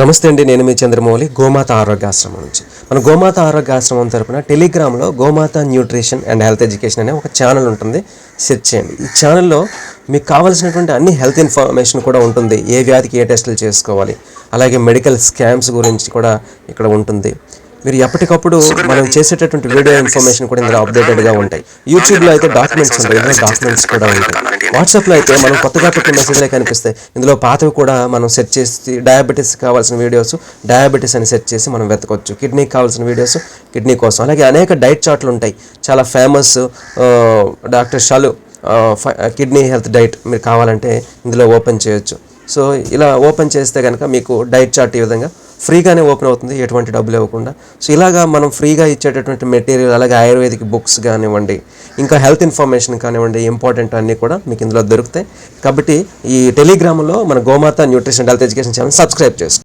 నమస్తే అండి నేను మీ చంద్రమౌళి గోమాత ఆరోగ్యాశ్రమం నుంచి. మన గోమాత ఆరోగ్యాశ్రమం తరపున టెలిగ్రామ్లో గోమాత న్యూట్రిషన్ అండ్ హెల్త్ ఎడ్యుకేషన్ అనే ఒక ఛానల్ ఉంటుంది సెర్చ్ చేయండి. ఈ ఛానల్లో మీకు కావాల్సినటువంటి అన్ని హెల్త్ ఇన్ఫర్మేషన్ కూడా ఉంటుంది ఏ వ్యాధికి ఏ టెస్టులు చేసుకోవాలి అలాగే మెడికల్ స్కామ్స్ గురించి కూడా ఇక్కడ ఉంటుంది. మీరు ఎప్పటికప్పుడు మనం చేసేటటువంటి వీడియో ఇన్ఫర్మేషన్ కూడా ఇందులో అప్డేటెడ్గా ఉంటాయి. యూట్యూబ్లో అయితే డాక్యుమెంట్స్ ఉంటాయి ఇందులో డాక్యుమెంట్స్ కూడా ఉంటాయి. వాట్సాప్లో అయితే మనం కొత్తగా పెట్టిన మెసేజ్లే కనిపిస్తాయి. ఇందులో పాతవి కూడా మనం సెర్చ్ చేసి డయాబెటీస్ కావాల్సిన వీడియోస్ డయాబెటీస్ అని సెర్చ్ చేసి మనం వెతకొచ్చు. కిడ్నీకి కావాల్సిన వీడియోస్ కిడ్నీ కోసం. అలాగే అనేక డైట్ చార్ట్లు ఉంటాయి. చాలా ఫేమస్ డాక్టర్ షాలు కిడ్నీ హెల్త్ డైట్ మీరు కావాలంటే ఇందులో ఓపెన్ చేయొచ్చు. సో ఇలా ఓపెన్ చేస్తే కనుక మీకు డైట్ చార్ట్ ఈ విధంగా ఫ్రీగానే ఓపెన్ అవుతుంది ఎటువంటి డబ్బులు ఇవ్వకుండా. సో ఇలాగా మనం ఫ్రీగా ఇచ్చేటటువంటి మెటీరియల్ అలాగే ఆయుర్వేదిక్ బుక్స్ కానివ్వండి ఇంకా హెల్త్ ఇన్ఫర్మేషన్ కానివ్వండి ఇంపార్టెంట్ అన్నీ కూడా మీకు ఇందులో దొరుకుతాయి. కాబట్టి ఈ టెలిగ్రామ్లో మన గోమాత nutrition health education channel subscribe చేసుకోండి.